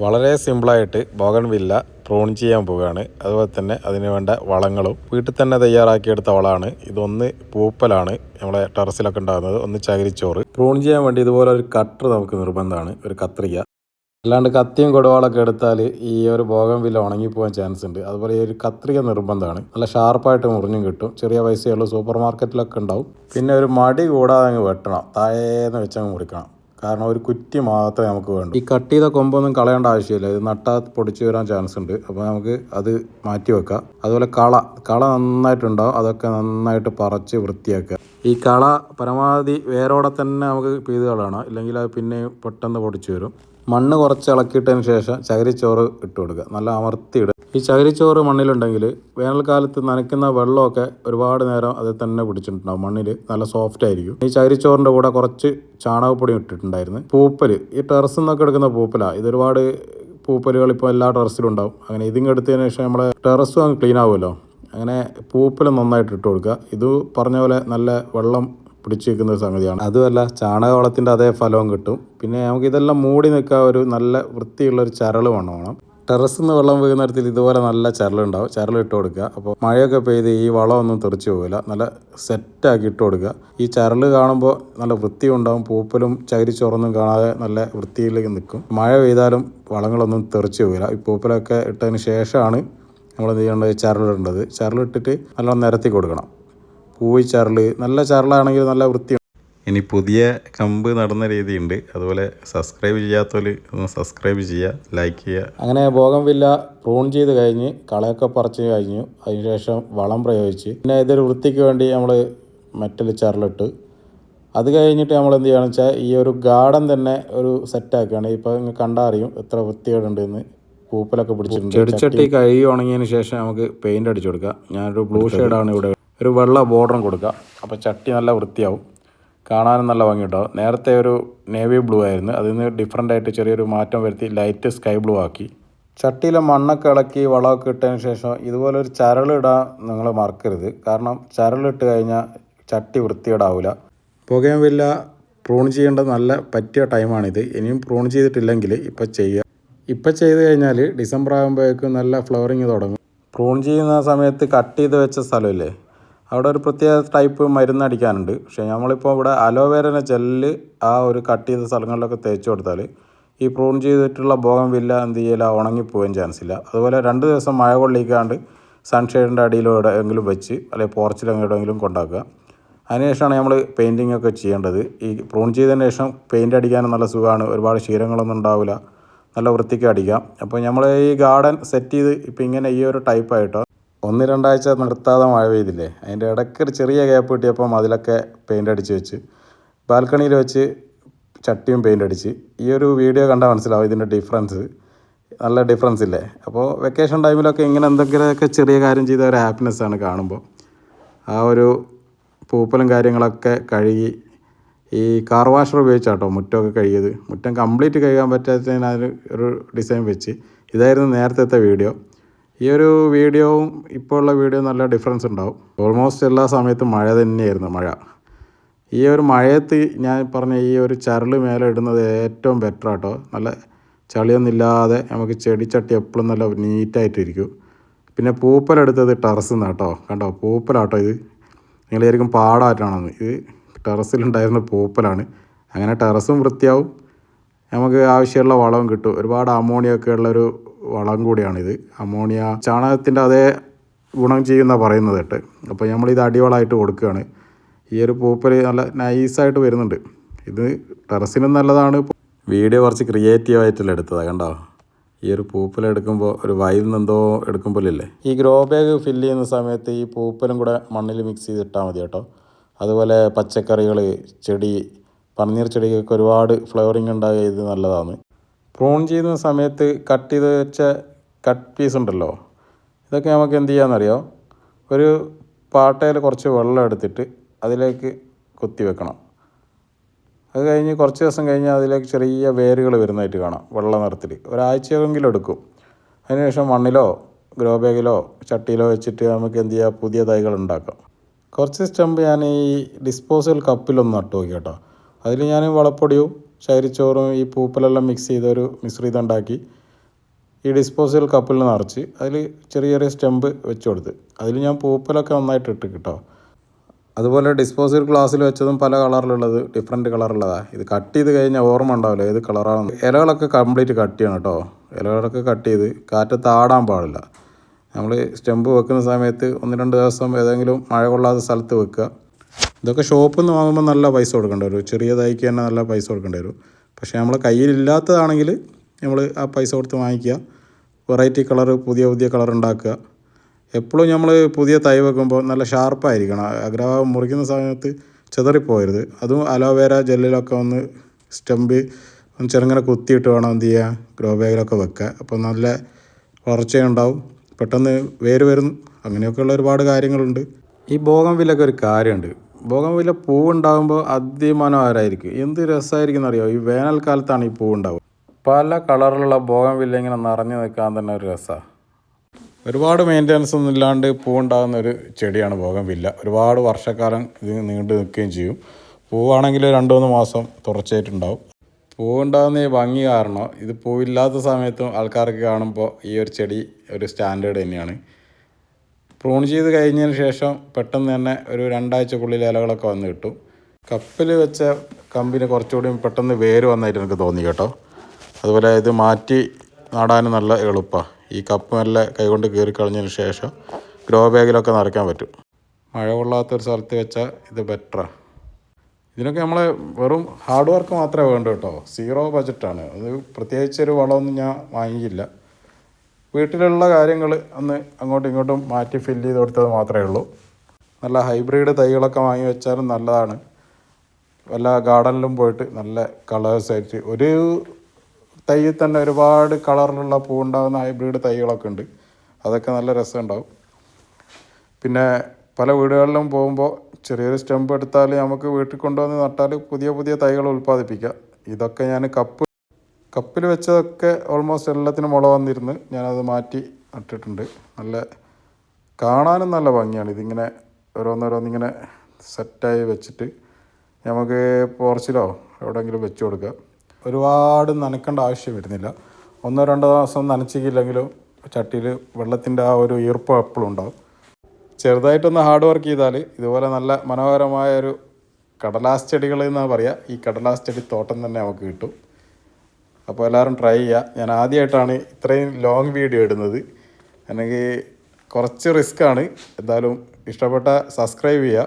വളരെ സിമ്പിളായിട്ട് ബോഗൺ villa prune ചെയ്യാൻ പോവുകയാണ്. അതുപോലെ തന്നെ അതിന് വേണ്ട വളങ്ങളും. വീട്ടിൽ തന്നെ തയ്യാറാക്കിയെടുത്ത വളമാണ്. ഇതൊന്ന് പൂപ്പലാണ് നമ്മളെ ടെറസിലൊക്കെ ഉണ്ടാകുന്നത്. ഒന്ന് ചകിരിച്ചോറ്. പ്രൂൺ ചെയ്യാൻ വേണ്ടി ഇതുപോലെ ഒരു കട്ടർ നമുക്ക് നിർബന്ധമാണ്. ഒരു കത്രിക. അല്ലാണ്ട് കത്തിയും കൊടുവാളൊക്കെ എടുത്താൽ ഈ ഒരു ബോഗൻ വില്ല ഉണങ്ങിപ്പോകാൻ ചാൻസ് ഉണ്ട്. അതുപോലെ ഈ ഒരു കത്രിക നിർബന്ധമാണ്. നല്ല ഷാർപ്പായിട്ട് മുറിഞ്ഞും കിട്ടും. ചെറിയ പൈസയുള്ള സൂപ്പർ മാർക്കറ്റിലൊക്കെ ഉണ്ടാവും. പിന്നെ ഒരു മടി കൂടാതെ അങ്ങ് വെട്ടണം. താഴേന്ന് വെച്ചങ്ങ് മുറിക്കണം. കാരണം ഒരു കുറ്റി മാത്രമേ നമുക്ക് വേണ്ടൂ. ഈ കട്ട് ചെയ്ത കൊമ്പൊന്നും കളയേണ്ട ആവശ്യമില്ല. ഇത് നട്ടാ പൊടിച്ച് വരാൻ ചാൻസ് ഉണ്ട്. അപ്പോൾ നമുക്ക് അത് മാറ്റി വെക്കാം. അതുപോലെ കള കള നന്നായിട്ടുണ്ടാവും അതൊക്കെ നന്നായിട്ട് പറച്ച് വൃത്തിയാക്കുക. ഈ കള പരമാവധി വേരോടെ തന്നെ നമുക്ക് പെയ്ത് കളയണം. ഇല്ലെങ്കിൽ അത് പിന്നെ പെട്ടെന്ന് പൊടിച്ച് വരും. മണ്ണ് കുറച്ച് ഇളക്കിയിട്ടതിന് ശേഷം ചകിരിച്ചോറ് ഇട്ട് കൊടുക്കുക. നല്ല അമർത്തി ഇടുക ഈ ചകിരിച്ചോറ് മണ്ണിലുണ്ടെങ്കിൽ വേനൽക്കാലത്ത് നനയ്ക്കുന്ന വെള്ളമൊക്കെ ഒരുപാട് നേരം അതിൽ തന്നെ പിടിച്ചിട്ടുണ്ടാവും. മണ്ണിൽ നല്ല സോഫ്റ്റ് ആയിരിക്കും. ഈ ചകിരിച്ചോറിന്റെ കൂടെ കുറച്ച് ചാണകപ്പൊടി ഇട്ടിട്ടുണ്ടായിരുന്നു. പൂപ്പൽ ഈ ടെറസിൽ നിന്നൊക്കെ എടുക്കുന്ന പൂപ്പലാണ് ഇതൊരുപാട് പൂപ്പലുകൾ ഇപ്പോൾ എല്ലാ ടെറസിലും ഉണ്ടാവും. അങ്ങനെ ഇതിങ്ങ് എടുത്തതിന് ശേഷം നമ്മുടെ ടെറസും അങ്ങ് ക്ലീൻ ആവുമല്ലോ. അങ്ങനെ പൂപ്പൽ നന്നായിട്ട് ഇട്ട് കൊടുക്കുക. ഇത് പറഞ്ഞ പോലെ നല്ല വെള്ളം പിടിച്ചു നിൽക്കുന്ന ഒരു സംഗതിയാണ്. അതുമല്ല ചാണകവളത്തിന്റെ അതേ ഫലവും കിട്ടും. പിന്നെ നമുക്ക് ഇതെല്ലാം മൂടി നിൽക്കാൻ ഒരു നല്ല വൃത്തിയുള്ള ഒരു ചരൾ വേണം. വേണം ടെറസിൽ നിന്ന് വെള്ളം വീഴുന്ന ഇടത്തിൽ ഇതുപോലെ നല്ല ചരലുണ്ടാവും ചരൽ ഇട്ട് കൊടുക്കുക. അപ്പോൾ മഴയൊക്കെ പെയ്ത് ഈ വളമൊന്നും തെറിച്ച് പോകില്ല നല്ല സെറ്റാക്കി ഇട്ട് കൊടുക്കുക. ഈ ചരൽ കാണുമ്പോൾ നല്ല വൃത്തി ഉണ്ടാവും. പൂപ്പലും ചകിരിച്ചോറൊന്നും കാണാതെ നല്ല വൃത്തിയിലേക്ക് നിൽക്കും. മഴ പെയ്താലും വളങ്ങളൊന്നും തെറിച്ച് പോകില്ല ഈ പൂപ്പലൊക്കെ ഇട്ടതിന് ശേഷമാണ് നമ്മൾ എന്ത് ചെയ്യേണ്ടത്? ചരലിടേണ്ടത് ചരലിട്ടിട്ട് നല്ലോണം നിരത്തി കൊടുക്കണം. പൂവി ചരൽ നല്ല ചരലാണെങ്കിൽ നല്ല വൃത്തി ഇനി പുതിയ കമ്പ് നടന്ന രീതിയുണ്ട്. അതുപോലെ സബ്സ്ക്രൈബ് ചെയ്യാത്തവർ ഒന്ന് സബ്സ്ക്രൈബ് ചെയ്യുക ലൈക്ക് ചെയ്യുക. അങ്ങനെ ഭോഗം വില്ല പ്രൂൺ ചെയ്ത് കഴിഞ്ഞ് കളയൊക്കെ പറിച്ച് കഴിഞ്ഞു. അതിനുശേഷം വളം പ്രയോഗിച്ച്. പിന്നെ ഇതൊരു വൃത്തിക്ക് വേണ്ടി നമ്മൾ മെറ്റൽ ചരലിട്ട് അത് കഴിഞ്ഞിട്ട് നമ്മൾ എന്ത് ചെയ്യുകയാണെന്ന് വെച്ചാൽ ഈ ഒരു ഗാർഡൻ തന്നെ ഒരു സെറ്റ് ആക്കുകയാണ്. ഇപ്പോൾ നിങ്ങൾ കണ്ടാൽ അറിയും എത്ര വൃത്തികേടുണ്ടെന്ന്. പൂപ്പലൊക്കെ പിടിച്ചിട്ടുണ്ട്. ചെടിച്ചട്ടി കഴുകി ഉണങ്ങിയതിന് ശേഷം നമുക്ക് പെയിന്റ് അടിച്ചു കൊടുക്കാം. ഞാനൊരു ബ്ലൂ ഷെയ്ഡാണ് ഇവിടെ. ഒരു വെള്ള ബോർഡറും കൊടുക്കുക അപ്പോൾ ചട്ടി നല്ല വൃത്തിയാവും. കാണാനും നല്ല ഭംഗിയുണ്ടാവും നേരത്തെ ഒരു നേവി ബ്ലൂ ആയിരുന്നു. അതിൽ നിന്ന് ഡിഫറെന്റ് ആയിട്ട് ചെറിയൊരു മാറ്റം വരുത്തി ലൈറ്റ് സ്കൈ ബ്ലൂ ആക്കി. ചട്ടിയിലെ മണ്ണൊക്കെ ഇളക്കി വളമൊക്കെ ഇട്ടതിന് ശേഷം ഇതുപോലെ ഒരു ചരളിടാൻ നിങ്ങൾ മറക്കരുത്. കാരണം ചരളിട്ട് കഴിഞ്ഞാൽ ചട്ടി വൃത്തിയിടാവില്ല പുകയും വില്ല പ്രൂൺ ചെയ്യേണ്ട നല്ല പറ്റിയ ടൈമാണിത് ഇനിയും പ്രൂൺ ചെയ്തിട്ടില്ലെങ്കിൽ ഇപ്പം ചെയ്യുക ഇപ്പം ചെയ്ത് കഴിഞ്ഞാൽ ഡിസംബർ ആകുമ്പോഴേക്കും നല്ല ഫ്ലവറിങ് തുടങ്ങും. പ്രൂൺ ചെയ്യുന്ന സമയത്ത് കട്ട് ചെയ്ത് വെച്ച സ്ഥലമില്ലേ അവിടെ ഒരു പ്രത്യേക ടൈപ്പ് മരുന്ന് അടിക്കാനുണ്ട്. പക്ഷേ നമ്മളിപ്പോൾ ഇവിടെ അലോവേരനെ ജെല്ല് ആ ഒരു കട്ട് ചെയ്ത സ്ഥലങ്ങളിലൊക്കെ തേച്ച് കൊടുത്താൽ ഈ പ്രൂൺ ചെയ്തിട്ടുള്ള ബോഗം വില്ല എന്ത് ചെയ്യില്ല ഉണങ്ങിപ്പോകാൻ ചാൻസ് ഇല്ല. അതുപോലെ രണ്ട് ദിവസം മഴ കൊള്ളിക്കാണ്ട് സൺഷെയ്ഡിന്റെ അടിയിലോ എവിടെയെങ്കിലും വെച്ച് അല്ലെങ്കിൽ പോർച്ചിലോ എവിടെയെങ്കിലും കൊണ്ടാക്കുക. അതിനുശേഷമാണ് നമ്മൾ പെയിന്റിംഗ് ഒക്കെ ചെയ്യേണ്ടത്. ഈ പ്രൂൺ ചെയ്തതിന് ശേഷം പെയിന്റ് അടിക്കാനും നല്ല സുഖമാണ്. ഒരുപാട് ക്ഷീരങ്ങളൊന്നും ഉണ്ടാവില്ല നല്ല വൃത്തിക്ക് അടിക്കാം. അപ്പോൾ നമ്മൾ ഈ ഗാർഡൻ സെറ്റ് ചെയ്ത് ഇപ്പോൾ ഇങ്ങനെ ഈ ഒരു ടൈപ്പായിട്ടോ ഒന്ന് രണ്ടാഴ്ച നിർത്താതെ മഴ പെയ്തില്ലേ? അതിന്റെ ഇടയ്ക്ക് ഒരു ചെറിയ ഗ്യാപ്പ് കിട്ടിയപ്പം അതിലൊക്കെ പെയിന്റ് അടിച്ച് വെച്ച്. ബാൽക്കണിയിൽ വെച്ച് ചട്ടിയും പെയിന്റ് അടിച്ച്. ഈ ഒരു വീഡിയോ കണ്ടാൽ മനസ്സിലാവും ഇതിന്റെ ഡിഫറൻസ് നല്ല ഡിഫറൻസ് ഇല്ലേ? അപ്പോൾ വെക്കേഷൻ ടൈമിലൊക്കെ ഇങ്ങനെ എന്തെങ്കിലുമൊക്കെ ചെറിയ കാര്യം ചെയ്ത ഒരു ഹാപ്പിനെസ് ആണ് കാണുമ്പോൾ ആ ഒരു പൂപ്പലും കാര്യങ്ങളൊക്കെ കഴുകി ഈ കാർ വാഷർ ഉപയോഗിച്ചാട്ടോ മുറ്റമൊക്കെ കഴുകിയത്. മുറ്റം കംപ്ലീറ്റ് കഴുകാൻ പറ്റാത്തതിന് അതിന് ഒരു ഡിസൈൻ വെച്ച്. ഇതായിരുന്നു നേരത്തെ വീഡിയോ ഈ ഒരു വീഡിയോവും ഇപ്പോൾ ഉള്ള വീഡിയോ നല്ല ഡിഫറൻസ് ഉണ്ടാവും. ഓൾമോസ്റ്റ് എല്ലാ സമയത്തും മഴ തന്നെയായിരുന്നു മഴ. ഈ ഒരു മഴയത്ത് ഞാൻ പറഞ്ഞ ഈ ഒരു ചരൽ മേലെ ഇടുന്നത് ഏറ്റവും ബെറ്റർ ആട്ടോ. നല്ല ചളിയൊന്നുമില്ലാതെ നമുക്ക് ചെടിച്ചട്ടി എപ്പോഴും നല്ല നീറ്റായിട്ടിരിക്കും പിന്നെ പൂപ്പലെടുത്തത് ടെറസിൽ നിന്ന് കേട്ടോ കണ്ടോ? പൂപ്പലാട്ടോ ഇത്. നിങ്ങൾ ശരിക്കും പാടായിട്ടാണെന്ന്. ഇത് ടെറസിലുണ്ടായിരുന്ന പൂപ്പലാണ്. അങ്ങനെ ടെറസും വൃത്തിയാവും. നമുക്ക് ആവശ്യമുള്ള വളവും കിട്ടും. ഒരുപാട് അമോണിയൊക്കെ ഉള്ളൊരു വളം കൂടിയാണിത്. അമോണിയ ചാണകത്തിന്റെ അതേ ഗുണം ചെയ്യുന്ന പറയുന്നത് കേട്ട്. അപ്പോൾ നമ്മളിത് അടിവളമായിട്ട് കൊടുക്കുകയാണ്. ഈ ഒരു പൂപ്പൽ നല്ല നൈസായിട്ട് വരുന്നുണ്ട്. ഇത് ടെറസിനും നല്ലതാണ്. വീഡിയോ കുറച്ച് ക്രിയേറ്റീവ് ആയിട്ടുള്ള എടുത്തതാണ് കണ്ടോ? ഈ ഒരു പൂപ്പൽ എടുക്കുമ്പോൾ ഒരു വയലിൽ നിന്നെന്തോ എടുക്കുമ്പോഴില്ലേ ഈ ഗ്രോ ബാഗ് ഫില്ല് ചെയ്യുന്ന സമയത്ത് ഈ പൂപ്പലും കൂടെ മണ്ണിൽ മിക്സ് ചെയ്തിട്ടാൽ മതി കേട്ടോ. അതുപോലെ പച്ചക്കറികൾ ചെടി പന്നീർ ചെടികൾക്ക് ഒരുപാട് ഫ്ലവറിങ് ഉണ്ടാകുക ഇത് നല്ലതാണ്. പ്രൂൺ ചെയ്യുന്ന സമയത്ത് കട്ട് ചെയ്ത് വെച്ച കട്ട് പീസ് ഉണ്ടല്ലോ. ഇതൊക്കെ നമുക്ക് എന്ത് ചെയ്യാമെന്നറിയോ ഒരു പാട്ടയിൽ കുറച്ച് വെള്ളം എടുത്തിട്ട് അതിലേക്ക് കുത്തി വെക്കണം. അത് കഴിഞ്ഞ് കുറച്ച് ദിവസം കഴിഞ്ഞ് അതിലേക്ക് ചെറിയ വേരുകൾ വരുന്നതായിട്ട് കാണാം വെള്ളം നിറത്തിൽ. ഒരാഴ്ചയെങ്കിലും എടുക്കും. അതിനുശേഷം മണ്ണിലോ ഗ്രോ ബാഗിലോ ചട്ടിയിലോ വെച്ചിട്ട് നമുക്ക് എന്ത് ചെയ്യാം? പുതിയ തൈകൾ ഉണ്ടാക്കാം. കുറച്ച് സ്റ്റമ്പ് ഞാൻ ഈ ഡിസ്പോസൽ കപ്പിലൊന്ന് നട്ടു നോക്കി കേട്ടോ അതിൽ ഞാൻ വളപ്പൊടിയും ചകിരിച്ചോറും ഈ പൂപ്പലെല്ലാം മിക്സ് ചെയ്തൊരു മിശ്രിതം ഉണ്ടാക്കി. ഈ ഡിസ്പോസിബിൾ കപ്പിൽ നിറച്ച് അതിൽ ചെറിയ ചെറിയ സ്റ്റെമ്പ് വെച്ച് കൊടുത്ത്. അതിൽ ഞാൻ പൂപ്പലൊക്കെ നന്നായിട്ട് ഇട്ട് കിട്ടോ. അതുപോലെ ഡിസ്പോസിബിൾ ഗ്ലാസ്സിൽ വെച്ചതും പല കളറിലുള്ളത് ഡിഫറെന്റ് കളറുള്ളതാണ് ഇത് കട്ട് ചെയ്ത് കഴിഞ്ഞാൽ ഓർമ്മ ഉണ്ടാവില്ല ഏത് കളറാണ് ഇലകളൊക്കെ കംപ്ലീറ്റ് കട്ട് ചെയ്യണം കേട്ടോ. ഇലകളൊക്കെ കട്ട് ചെയ്ത് കാറ്റത്ത് താടാൻ പാടില്ല. നമ്മൾ സ്റ്റെമ്പ് വെക്കുന്ന സമയത്ത് ഒന്ന് രണ്ട് ദിവസം ഏതെങ്കിലും മഴ കൊള്ളാത്ത സ്ഥലത്ത് വെക്കുക. ഇതൊക്കെ ഷോപ്പിൽ നിന്ന് വാങ്ങുമ്പോൾ നല്ല പൈസ കൊടുക്കേണ്ടി വരും. ചെറിയ തൈക്ക് തന്നെ നല്ല പൈസ കൊടുക്കേണ്ടി വരും. പക്ഷേ നമ്മൾ കയ്യിലില്ലാത്തതാണെങ്കിൽ നമ്മൾ ആ പൈസ കൊടുത്ത് വാങ്ങിക്കുക. വെറൈറ്റി കളർ പുതിയ പുതിയ കളർ ഉണ്ടാക്കുക. എപ്പോഴും നമ്മൾ പുതിയ തൈ വെക്കുമ്പോൾ നല്ല ഷാർപ്പായിരിക്കണം അഗ്രഭാഗം മുറിക്കുന്ന സമയത്ത് ചെതറിപ്പോകരുത് അതും അലോവേര ജെല്ലിലൊക്കെ ഒന്ന് സ്റ്റമ്പ് ഒന്ന് ചെറുങ്ങനെ കുത്തിയിട്ട് വേണം എന്ത് ചെയ്യുക ഗ്രോ ബാഗിലൊക്കെ വെക്കുക അപ്പോൾ നല്ല വളർച്ചയുണ്ടാവും പെട്ടെന്ന് വേര് വരും. അങ്ങനെയൊക്കെയുള്ള ഒരുപാട് കാര്യങ്ങളുണ്ട്. ഈ ബോഗംവില്ലൊക്കെ ഒരു കാര്യമുണ്ട്. ബോഗംവില്ല പൂവുണ്ടാകുമ്പോൾ അതിമനോഹരമായിരിക്കും എന്ത് രസമായിരിക്കും എന്നറിയോ? ഈ വേനൽക്കാലത്താണ് ഈ പൂവുണ്ടാവുക. പല കളറിലുള്ള ബോഗംവില്ല ഇങ്ങനെ നിറഞ്ഞു നിൽക്കാൻ തന്നെ ഒരു രസമാണ് ഒരുപാട് മെയിന്റനൻസ് ഒന്നും ഇല്ലാണ്ട് പൂവുണ്ടാകുന്ന ഒരു ചെടിയാണ് ബോഗംവില്ല ഒരുപാട് വർഷക്കാലം ഇത് നീണ്ടു നിൽക്കുകയും ചെയ്യും. പൂവാണെങ്കിൽ രണ്ട് മൂന്ന് മാസം തുടർച്ചയായിട്ടുണ്ടാവും. പൂവുണ്ടാകുന്ന ഈ ഭംഗി കാരണം ഇത് പൂവില്ലാത്ത സമയത്തും ആൾക്കാർക്ക് കാണുമ്പോൾ ഈ ഒരു ചെടി ഒരു സ്റ്റാൻഡേർഡ് തന്നെയാണ്. പ്രൂൺ ചെയ്ത് കഴിഞ്ഞതിന് ശേഷം പെട്ടെന്ന് തന്നെ ഒരു രണ്ടാഴ്ചക്കുള്ളിൽ ഇലകളൊക്കെ വന്ന് കിട്ടും. കപ്പിൽ വെച്ച കമ്പിന് കുറച്ചുകൂടി പെട്ടെന്ന് വേര് വന്നായിട്ട് എനിക്ക് തോന്നി കേട്ടോ. അതുപോലെ ഇത് മാറ്റി നടാനും നല്ല എളുപ്പമാണ് ഈ കപ്പ് നല്ല കൈകൊണ്ട് കീറി കളഞ്ഞതിന് ശേഷം ഗ്രോ ബാഗിലൊക്കെ നിറയ്ക്കാൻ പറ്റും. മഴ കൊള്ളാത്തൊരു സ്ഥലത്ത് വെച്ചാൽ ഇത് ബെറ്ററാണ് ഇതിനൊക്കെ നമ്മൾ വെറും ഹാർഡ് വർക്ക് മാത്രമേ വേണ്ടൂ കേട്ടോ. സീറോ ബജറ്റാണ് അത് പ്രത്യേകിച്ചൊരു വളമൊന്നും ഞാൻ വാങ്ങിയില്ല. വീട്ടിലുള്ള കാര്യങ്ങൾ അന്ന് അങ്ങോട്ടും ഇങ്ങോട്ടും മാറ്റി ഫില്ല് ചെയ്ത് കൊടുത്തത് മാത്രമേ ഉള്ളൂ. നല്ല ഹൈബ്രിഡ് തൈകളൊക്കെ വാങ്ങി വെച്ചാലും നല്ലതാണ്. വല്ല ഗാർഡനിലും പോയിട്ട് നല്ല കളേഴ്സ് ആയിട്ട്. ഒരു തൈയിൽ തന്നെ ഒരുപാട് കളറിലുള്ള പൂ ഉണ്ടാകുന്ന ഹൈബ്രിഡ് തൈകളൊക്കെ ഉണ്ട്. അതൊക്കെ നല്ല രസമുണ്ടാവും. പിന്നെ പല വീടുകളിലും പോകുമ്പോൾ ചെറിയൊരു സ്റ്റെമ്പ് എടുത്താൽ നമുക്ക് വീട്ടിൽ കൊണ്ടുവന്ന് നട്ടാൽ പുതിയ പുതിയ തൈകൾ ഉൽപ്പാദിപ്പിക്കാം. ഇതൊക്കെ ഞാൻ കപ്പ് കപ്പിൽ വെച്ചതൊക്കെ ഓൾമോസ്റ്റ് എല്ലാത്തിനും മുള വന്നിരുന്ന് ഞാനത് മാറ്റി നട്ടിട്ടുണ്ട് നല്ല കാണാനും നല്ല ഭംഗിയാണ്. ഇതിങ്ങനെ ഓരോന്നോരോന്നിങ്ങനെ സെറ്റായി വെച്ചിട്ട് നമുക്ക് പോർച്ചിലോ എവിടെയെങ്കിലും വെച്ച് കൊടുക്കുക. ഒരുപാട് നനക്കേണ്ട ആവശ്യം വരുന്നില്ല. ഒന്നോ രണ്ടോ ദിവസം നനച്ചില്ലെങ്കിലും ചട്ടിയിൽ വെള്ളത്തിന്റെ ആ ഒരു ഈർപ്പ് എപ്പോഴും ഉണ്ടാവും. ചെറുതായിട്ടൊന്ന് ഹാർഡ് വർക്ക് ചെയ്താൽ ഇതുപോലെ നല്ല മനോഹരമായ ഒരു കടലാസ് ചെടികൾ എന്നാണ് പറയുക ഈ കടലാസ് ചെടി തോട്ടം തന്നെ നമുക്ക് കിട്ടും. അപ്പോൾ എല്ലാവരും ട്രൈ ചെയ്യുക ഞാൻ ആദ്യമായിട്ടാണ് ഇത്രയും ലോങ് വീഡിയോ ഇടുന്നത്. അല്ലെങ്കിൽ കുറച്ച് റിസ്ക്കാണ് എന്തായാലും ഇഷ്ടപ്പെട്ട സബ്സ്ക്രൈബ് ചെയ്യുക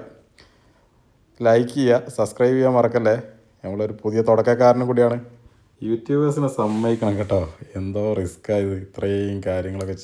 ലൈക്ക് ചെയ്യുക സബ്സ്ക്രൈബ് ചെയ്യാൻ മറക്കല്ലേ? നമ്മളൊരു പുതിയ തുടക്കക്കാരനും കൂടിയാണ്. യൂട്യൂബേഴ്സിനെ സമ്മതിക്കണം കേട്ടോ. എന്തോ റിസ്ക്കായത് ഇത്രയും കാര്യങ്ങളൊക്കെ